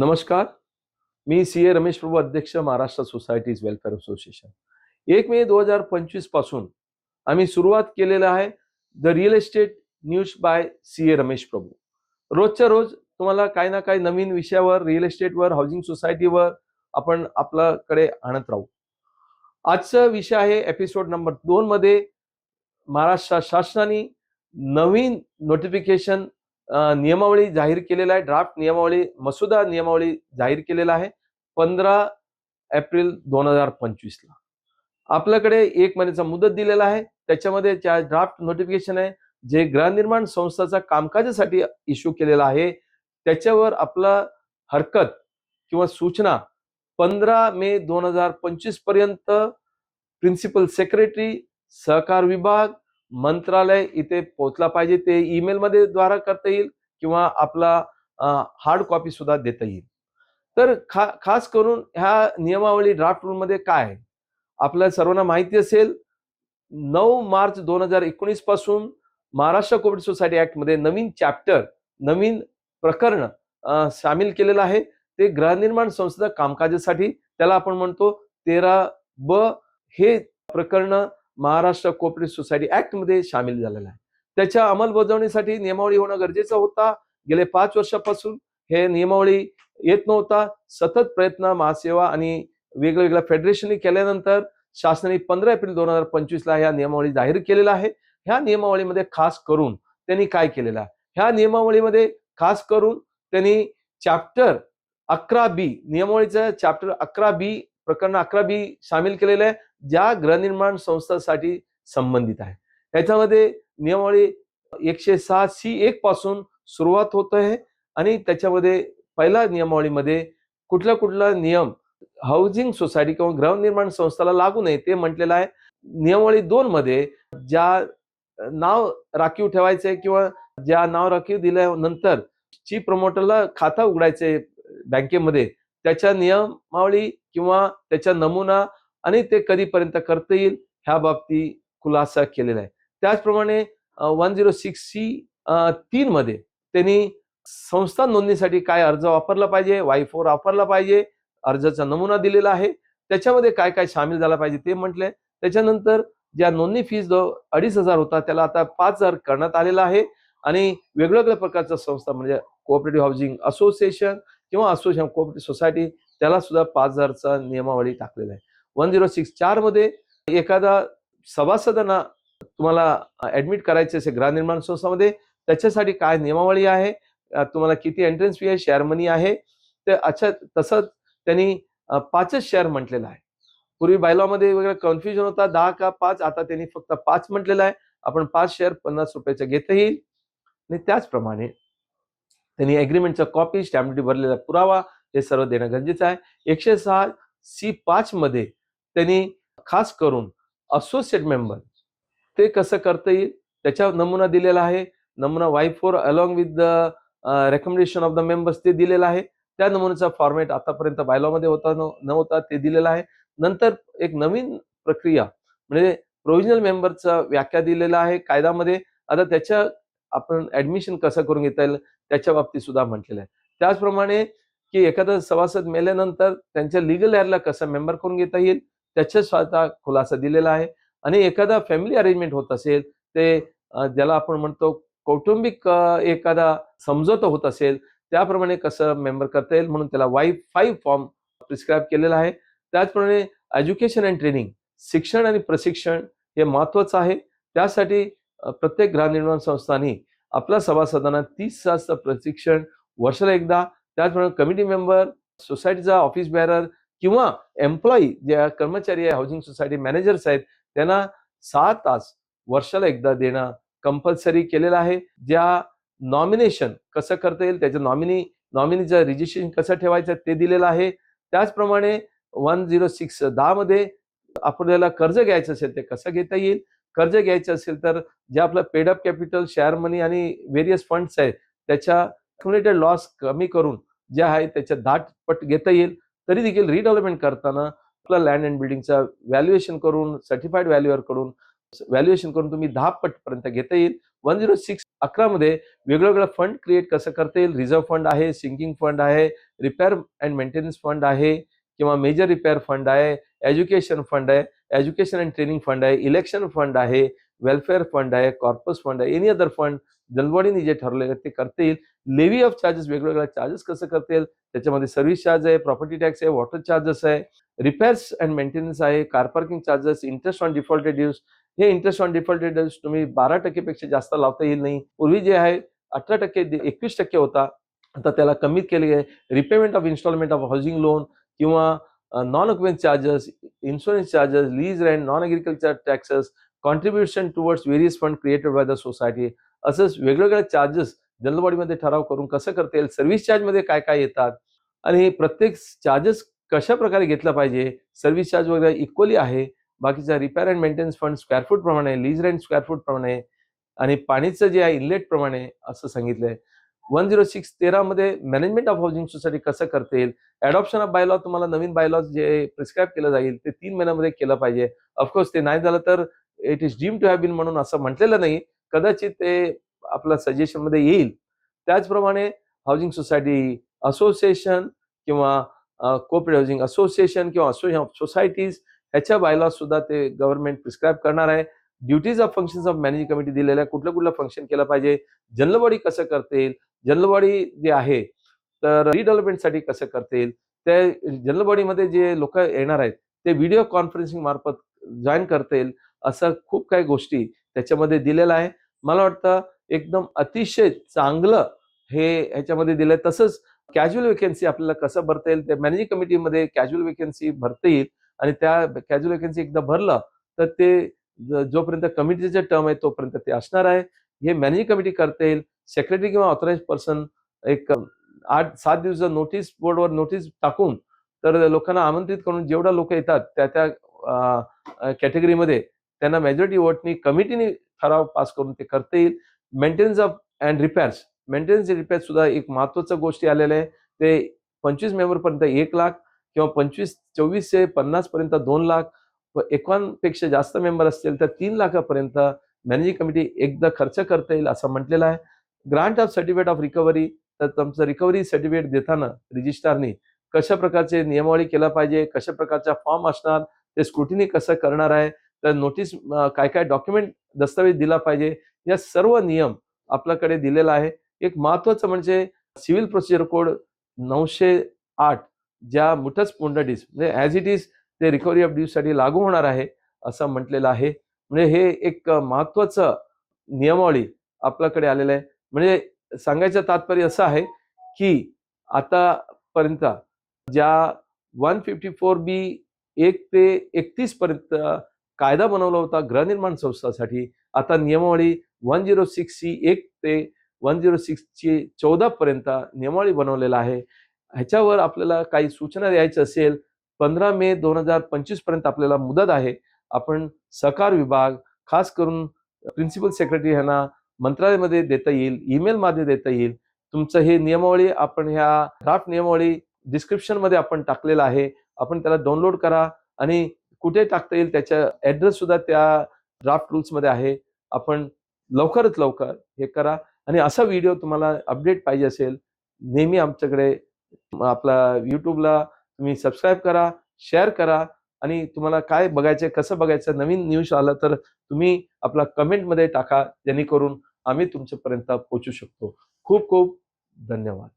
नमस्कार. मी C A Ramesh प्रभू अध्यक्ष Maharashtra societies welfare association. एक मे दोन हजार पंचवीसपासून आम्ही सुरुवात केलेलं आहे the real estate news by C A Ramesh Prabhu. रोजच्या रोज तुम्हाला काही ना काही नवीन विषयावर रिअल एस्टेटवर हाऊसिंग सोसायटीवर आपण आपल्याकडे आणत राहू. आजचा विषय आहे एपिसोड नंबर दोन मध्ये महाराष्ट्र शासनाने नवीन नोटिफिकेशन नियमावली जाहीर केलेला आहे. ड्राफ्ट नियमावली मसुदा नियमावली जाहीर केलेला आहे पंधरा एप्रिल दोन हजार पंचवीसला. आपल्याकडे एक महिन्याचा मुदत दिलेला आहे. त्याच्यामध्ये ज्या ड्राफ्ट नोटिफिकेशन आहे जे गृहनिर्माण संस्थाचा कामकाजासाठी इश्यू केलेला आहे त्याच्यावर आपला हरकत किंवा सूचना पंधरा मे दोन हजार पंचवीसपर्यंत प्रिन्सिपल सेक्रेटरी सहकार विभाग मंत्रालय इथे पोहोचला पाहिजे ते ईमेलमध्ये द्वारा करता येईल किंवा आपला हार्ड कॉपी सुद्धा देता येईल. तर खा खास करून ह्या नियमावली ड्राफ्ट रूलमध्ये काय आहे? आपल्या सर्वांना माहिती असेल नऊ मार्च दोन हजार एकोणीसपासून महाराष्ट्र कोविड सोसायटी ऍक्टमध्ये नवीन चॅप्टर नवीन प्रकरण सामील केलेलं आहे. ते गृहनिर्माण संस्था कामकाजासाठी त्याला आपण म्हणतो तेरा ब हे प्रकरण महाराष्ट्र कोऑपरेटिव्ह सोसायटी ऍक्टमध्ये सामील झालेला आहे. त्याच्या अंमलबजावणीसाठी नियमावली होणं गरजेचं होता. गेले पाच वर्षापासून हे नियमावली येत नव्हता. सतत प्रयत्न महासेवा आणि वेगवेगळ्या फेडरेशननी केल्यानंतर शासनाने पंधरा एप्रिल दोन हजार पंचवीसला ह्या नियमावली जाहीर केलेला आहे. ह्या नियमावलीमध्ये खास करून त्यांनी काय केलेलं आहे? ह्या नियमावलीमध्ये खास करून त्यांनी चॅप्टर अकरा बी नियमावलीचं चॅप्टर अकरा बी प्रकरण अकरा बी सामील केलेलं आहे. ज्या गृहनिर्माण संस्थांसाठी संबंधित आहे. याच्यामध्ये नियमावली एकशे सहा सी एक पासून सुरुवात होत आहे आणि त्याच्यामध्ये पहिल्या नियमावलीमध्ये कुठला कुठला नियम हाऊसिंग सोसायटी किंवा गृहनिर्माण संस्थाला लागू नये ते म्हटलेलं आहे. नियमावली दोन मध्ये ज्या नाव राखीव ठेवायचे किंवा ज्या नाव राखीव दिल्यानंतर चीफ प्रमोटरला खाता उघडायचे बँकेमध्ये त्याच्या नियमावली किंवा त्याच्या नमुना आणि ते कधीपर्यंत करता येईल ह्या बाबतीत खुलासा केलेला आहे. त्याचप्रमाणे वन झिरो सिक्स सी तीन मध्ये त्यांनी संस्था नोंदणीसाठी काय अर्ज वापरला पाहिजे वाय फोर वापरला पाहिजे अर्जाचा नमुना दिलेला आहे. त्याच्यामध्ये काय काय सामील झाला पाहिजे ते म्हटले त्याच्यानंतर ज्या नोंदणी फीज जो अडीच हजार होता त्याला आता पाच हजार करण्यात आलेला आहे. आणि वेगवेगळ्या प्रकारच्या संस्था म्हणजे कोऑपरेटिव्ह हाऊसिंग असोसिएशन किंवा असोसिएशन कोऑपरेटिव्ह सोसायटी त्याला सुद्धा पाच हजारचा नियमावली टाकलेला आहे. वन झिरो सिक्स चारमध्ये एखादा सभासदांना तुम्हाला ऍडमिट करायचे असेल गृहनिर्माण संस्थामध्ये त्याच्यासाठी काय नियमावली आहे? तुम्हाला किती एंट्रन्स फी आहे? शेअर मनी आहे? ते अच्छा तसंच त्यांनी पाचच शेअर म्हटलेलं आहे. पूर्वी बायलॉमध्ये वगैरे कन्फ्युजन होता दहा का पाच आता त्यांनी फक्त पाच म्हटलेलं आहे. आपण पाच शेअर पन्नास रुपयाचं घेता येईल. आणि त्याचप्रमाणे त्यांनी अग्रीमेंटचा कॉपी स्टॅम्प भरलेला पुरावा हे सर्व देणं गरजेचं आहे. एकशे सहा सी पाचमध्ये त्यांनी खास करून असोसिएट मेंबर ते कसं करता येईल? त्याचा नमुना दिलेला आहे. नमुना Y four along with the recommendation of the members ते दिलेलं आहे. त्या नमुन्याचा फॉर्मॅट आतापर्यंत बायलॉमध्ये होता न- नव्हता ते दिलेलं आहे. नंतर एक नवीन प्रक्रिया म्हणजे प्रोव्हिजनल मेंबरचा व्याख्या दिलेला आहे कायद्यामध्ये. आता त्याच्या आपण ऍडमिशन कसं करून घेता येईल? त्याच्या बाबतीत सुद्धा म्हटलेलं आहे. त्याचप्रमाणे की एखादा सभासद मेल्यानंतर त्यांच्या लिगल एअरला कसं मेंबर करून घेता येईल? त्याच्या स्वतः खुलासा दिलेला आहे. आणि एखादा फॅमिली अरेंजमेंट होत असेल ते ज्याला आपण म्हणतो कौटुंबिक एखादा समजोता होत असेल त्याप्रमाणे कसं मेंबर करता येईल म्हणून त्याला वाय फाईव्ह फॉर्म प्रिस्क्राईब केलेला आहे. त्याचप्रमाणे एज्युकेशन अँड ट्रेनिंग शिक्षण आणि प्रशिक्षण हे महत्त्वाचं आहे. त्यासाठी प्रत्येक गृहनिर्माण संस्थांनी आपल्या सभासदांना तीस तास प्रशिक्षण वर्षाला एकदा. त्याचप्रमाणे कमिटी मेंबर सोसायटीचा ऑफिस बॅरर किंवा एम्प्लॉई जे कर्मचारी आहे हाऊसिंग सोसायटी मॅनेजर्स आहेत त्यांना सहा तास वर्षाला एकदा देणं कंपल्सरी केलेलं आहे. ज्या नॉमिनेशन कसं करता येईल त्याचं नॉमिनी नॉमिनीचं रजिस्ट्रेशन कसं ठेवायचं ते दिलेलं आहे. त्याचप्रमाणे वन झिरो सिक्स दहामध्ये आपल्याला कर्ज घ्यायचं असेल ते कसं घेता येईल? कर्ज घ्यायचं असेल तर जे आपलं paid up capital share money आणि व्हेरियस फंड्स आहेत त्याच्या लॉस कमी करून जे आहे त्याच्या दाट पट घेता येईल. तरी देखील रिडेव्हलपमेंट करताना आपला लँड अँड बिल्डिंगचा व्हॅल्युएशन करून सर्टिफाईड व्हॅल्युअरकडून व्हॅल्युएशन करून तुम्ही दहा पटपर्यंत घेता येईल. वन झिरो सिक्स अकरामध्ये वेगवेगळा फंड क्रिएट कसं करता येईल? रिझर्व्ह फंड आहे सिंकिंग फंड आहे रिपेअर अँड मेंटेनन्स फंड आहे किंवा मेजर रिपेअर फंड आहे एज्युकेशन फंड आहे एज्युकेशन अँड ट्रेनिंग फंड आहे इलेक्शन फंड आहे वेलफेअर फंड आहे कॉर्पस फंड आहे एनी अदर फंड जनबॉडीने जे ठरलेलं ते करता येईल. लेव्ही ऑफ चार्जेस वेगवेगळ्या चार्जेस कसं करता येईल त्याच्यामध्ये सर्व्हिस चार्ज आहे प्रॉपर्टी टॅक्स आहे वॉटर चार्जेस आहे रिपेअर्स अँड मेंटेनन्स आहे car parking charges interest on defaulted dues हे इंटरेस्ट ऑन डिफॉल्टेड ड्यूज तुम्ही बारा टक्केपेक्षा जास्त लावता येईल नाही. पूर्वी जे आहे अठरा टक्के एकवीस टक्के होता. आता त्याला कमीत केले आहे. Repayment of instalment of housing loan किंवा non occupancy charges insurance charges lease rent non agriculture taxes contribution towards various fund created by the society असंच वेगवेगळ्या चार्जेस जनरल ठराव करून कसं करता येईल सर्व्हिस चार्जमध्ये काय काय येतात आणि प्रत्येक चार्जेस कशा प्रकारे घेतला पाहिजे सर्व्हिस चार्ज वगैरे इक्वली आहे. बाकीचा repair and maintenance fund square foot प्रमाणे लीज रेंट स्क्वेअर फूट प्रमाणे आणि पाणीचं जे आहे इनलेट प्रमाणे असं सांगितलंय. वन झिरो सिक्स तेरामध्ये मॅनेजमेंट ऑफ हाऊसिंग सोसायटी कसं करता येईल? अडॉप्शन ऑफ बायलॉ तुम्हाला नवीन बायलॉ जे प्रिस्क्राईब केलं जाईल ते तीन महिन्यामध्ये केलं पाहिजे. ऑफकोर्स ते नाही झालं तर it is deem to have been म्हणून असं म्हटलेलं नाही. कदाचित ते आपल्या सजेशनमध्ये येईल. त्याचप्रमाणे हाऊसिंग सोसायटी असोसिएशन किंवा कोऑपरेटिव्ह हाऊसिंग असोसिएशन किंवा सोसायटीज ह्याच्या बायला सुद्धा ते गव्हर्नमेंट प्रिस्क्राईब करणार आहे. Duties of functions of managing committee दिलेल्या कुठलं कुठलं फंक्शन केलं पाहिजे? जनरल कसं करता येईल जे आहे तर रिडेव्हलपमेंटसाठी कसं करता येईल त्या जनरल जे लोक येणार आहेत ते व्हिडिओ कॉन्फरन्सिंग मार्फत जॉईन करता येईल असं खूप काही गोष्टी त्याच्यामध्ये दिलेलं आहे. मला वाटतं एकदम अतिशय चांगलं हे ह्याच्यामध्ये दिलंय. तसंच कॅज्युअल वेकन्सी आपल्याला कसं भरता येईल त्या मॅनेजिंग कमिटीमध्ये कॅज्युअल वेकन्सी भरता येईल आणि त्या कॅज्युअल वेकन्सी एकदा भरलं तर ते जोपर्यंत कमिटीचे टर्म आहे तोपर्यंत ते असणार आहे. हे मॅनेजिंग कमिटी करता येईल. सेक्रेटरी किंवा ऑथराइज पर्सन एक आठ सात दिवस नोटीस बोर्डवर नोटीस टाकून तर लोकांना आमंत्रित करून जेवढा लोक येतात त्या त्या कॅटेगरीमध्ये त्यांना मेजॉरिटी वोटनी कमिटीने ठराव पास करून ते करता येईल. Maintenance of and repairs maintenance repair सुद्धा एक महत्वाचं गोष्टी आलेल्या आहे. ते पंचवीस मेंबरपर्यंत एक लाख किंवा पंचवीस चोवीस ते पन्नासपर्यंत दोन लाख. पेक्षा जास्त मेंबर असतील तर तीन लाखापर्यंत मॅनेजिंग कमिटी एकदा खर्च करता येईल असं म्हटलेलं आहे. Grant of certificate of recovery तर तुमचं रिकव्हरी सर्टिफिकेट देताना रजिस्ट्रारनी कशा प्रकारचे नियमावली केला पाहिजे कशा प्रकारचा फॉर्म असणार ते स्क्रुटिनी कसं करणार आहे तर नोटीस काय काय डॉक्युमेंट दस्तावेज दिला पाहिजे या सर्व नियम आपल्याकडे दिलेला आहे. एक महत्वाचं म्हणजे सिव्हिल प्रोसिजर कोड नऊशे आठ ज्या मुठच पुंडडीस म्हणजे ॲज इट इज ते रिकव्हरी ऑफ ड्यूजसाठी लागू होणार आहे असं म्हटलेलं आहे. म्हणजे हे एक महत्वाचं नियमावली आपल्याकडे आलेलं आहे. म्हणजे सांगायचं तात्पर्य असं आहे की आतापर्यंत ज्या वन फिफ्टी फोर बी एक ते एकतीसपर्यंत कायदा बनवला होता गृहनिर्माण संस्थासाठी आता नियमावली वन झिरो सिक्स सी एक ते वन झिरो सिक्सची चौदापर्यंत चौदा पर्यंत बनवलेला आहे. ह्याच्यावर आपल्याला काही सूचना द्यायचं असेल पंधरा मे दोन हजार पंचवीसपर्यंत आपल्याला मुदत आहे. आपण सहकार विभाग खास करून प्रिन्सिपल सेक्रेटरी ह्यांना मंत्रालयामध्ये देता येईल ईमेलमध्ये देता येईल. तुमचं हे नियमावळी आपण ह्या ड्राफ्ट नियमावळी डिस्क्रिप्शनमध्ये आपण टाकलेलं आहे. आपण त्याला डाउनलोड करा आणि कुठे टाकता येईल त्याच्या ॲड्रेस सुद्धा त्या ड्राफ्ट रूल्समध्ये आहे. आपण लवकरच लवकर हे करा. आणि असा व्हिडिओ तुम्हाला अपडेट पाहिजे असेल नेहमी आमच्याकडे आपला यूट्यूबला तुम्ही सबस्क्राईब करा शेअर करा आणि तुम्हाला काय बघायचं कसं बघायचं नवीन न्यूज आला तर तुम्ही आपला कमेंटमध्ये टाका जेणेकरून आम्ही तुमच्यापर्यंत पोहोचू शकतो. खूप खूप धन्यवाद.